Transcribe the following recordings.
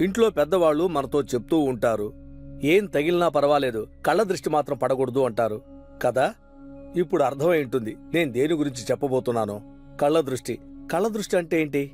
ఇంట్లో పెద్దవాళ్ళు మనతో చెప్తూ ఉంటారు. ఏం తగిలినా పర్వాలేదు కళ్ళ దృష్టి మాత్రం పడకూడదు అంటారు. కదా? ఇప్పుడు అర్థమై ఉంటుంది నేను దేని గురించి చెప్పబోతున్నాను. కళ్ళ దృష్టి. కళ్ళ దృష్టి అంటే ఏంటి?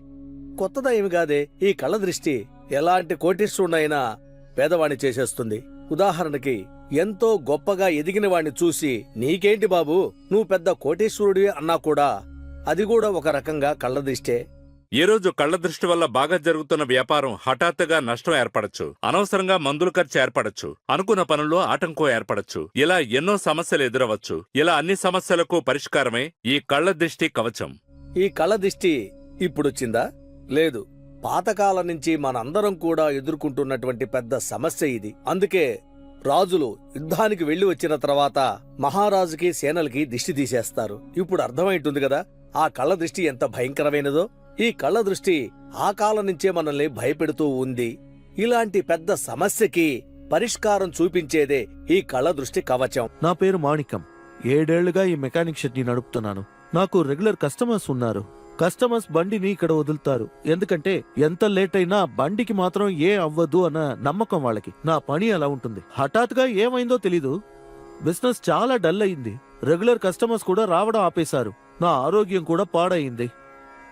కొత్తదా ఏమి కాదే? ఈ కళ్ళ దృష్టి ఎలాంటి కోటీశ్వరుడైనా పేదవాణ్ణి చేసేస్తుంది. ఉదాహరణకి ఎంతో గొప్పగా ఎదిగిన వాణ్ణి చూసి నీకేంటి బాబు? నువ్వు పెద్ద కోటీశ్వరుడివి అన్నా కూడా అది కూడా ఒక రకంగా కళ్ళ దృష్టే. ఈ రోజు కళ్ళ దృష్టి వల్ల బాగా జరుగుతున్న వ్యాపారం హఠాత్తుగా నష్టం ఏర్పడచ్చు. అనవసరంగా మందుల ఖర్చు ఏర్పడచ్చు. అనుకున్న పనుల్లో ఆటంకం ఏర్పడచ్చు. ఇలా ఎన్నో సమస్యలు ఎదురవచ్చు. ఇలా అన్ని సమస్యలకు పరిష్కారమే ఈ కళ్ళ దృష్టి కవచం. ఈ కళ్ళ దిష్టి ఇప్పుడొచ్చిందా లేదు. పాతకాలం నుంచి మనందరం కూడా ఎదుర్కొంటున్నటువంటి పెద్ద సమస్య ఇది. అందుకే రాజులు యుద్ధానికి వెళ్ళి వచ్చిన తర్వాత మహారాజుకి సేనలకి దిష్టి తీసేస్తారు. ఇప్పుడు అర్థమైంటుంది కదా ఆ కళ్ళ దృష్టి ఎంత భయంకరమైనదో. ఈ కళ్ళ దృష్టి ఆ కాలం నుంచే మనల్ని భయపెడుతూ ఉంది. ఇలాంటి పెద్ద సమస్యకి పరిష్కారం చూపించేదే ఈ కళ్ళ దృష్టి కవచం. నా పేరు మాణికం ఏడేళ్ళుగా ఈ మెకానిక్ షెడ్ని నడుపుతున్నాను. నాకు రెగ్యులర్ కస్టమర్స్ ఉన్నారు. కస్టమర్స్ బండిని ఇక్కడ వదులుతారు. ఎందుకంటే ఎంత లేట్ అయినా బండికి మాత్రం ఏ అవ్వదు అన్న నమ్మకం వాళ్ళకి. నా పని అలా ఉంటుంది. హఠాత్తుగా ఏమైందో తెలీదు. బిజినెస్ చాలా డల్ అయింది. రెగ్యులర్ కస్టమర్స్ కూడా రావడం ఆపేశారు. నా ఆరోగ్యం కూడా పాడయింది.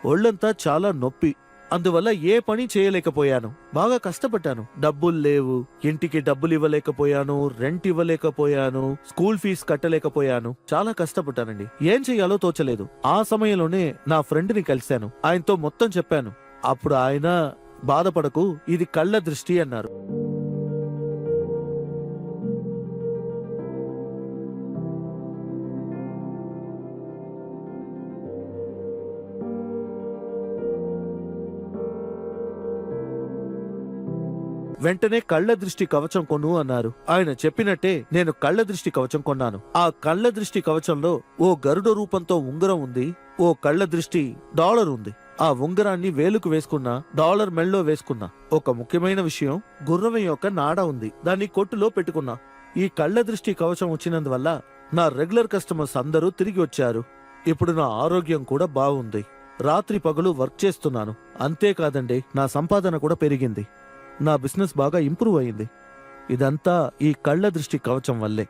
ఒళ్ళంతా చాలా నొప్పి. అందువల్ల ఏ పని చేయలేకపోయాను. బాగా కష్టపడ్డాను. డబ్బులు లేవు. ఇంటికి డబ్బులు ఇవ్వలేకపోయాను. రెంట్ ఇవ్వలేకపోయాను. స్కూల్ ఫీజు కట్టలేకపోయాను. చాలా కష్టపడ్డానండి. ఏం చెయ్యాలో తోచలేదు. ఆ సమయంలోనే నా ఫ్రెండ్ని కలిశాను. ఆయనతో మొత్తం చెప్పాను. అప్పుడు ఆయన బాధపడకు ఇది కళ్ళ దృష్టి అన్నారు. వెంటనే కళ్ళ దృష్టి కవచం కొను అన్నారు. ఆయన చెప్పినట్టే నేను కళ్ళ దృష్టి కవచం కొన్నాను. ఆ కళ్ళ దృష్టి కవచంలో ఓ గరుడ రూపంతో ఉంగరం ఉంది. ఓ కళ్ళ దృష్టి డాలర్ ఉంది. ఆ ఉంగరాన్ని వేలుకు వేసుకున్నా డాలర్ మెళ్ళో వేసుకున్నా. ఒక ముఖ్యమైన విషయం గుర్రం యొక్క నాడ ఉంది. దాన్ని కొట్టులో పెట్టుకున్నా. ఈ కళ్ళ దృష్టి కవచం వచ్చినందువల్ల నా రెగ్యులర్ కస్టమర్స్ అందరూ తిరిగి వచ్చారు. ఇప్పుడు నా ఆరోగ్యం కూడా బాగుంది. రాత్రి పగలు వర్క్ చేస్తున్నాను. అంతేకాదండి నా సంపాదన కూడా పెరిగింది. నా బిజినెస్ బాగా ఇంప్రూవ్ అయింది. ఇదంతా ఈ కళ్ళ దృష్టి కవచం వల్లే.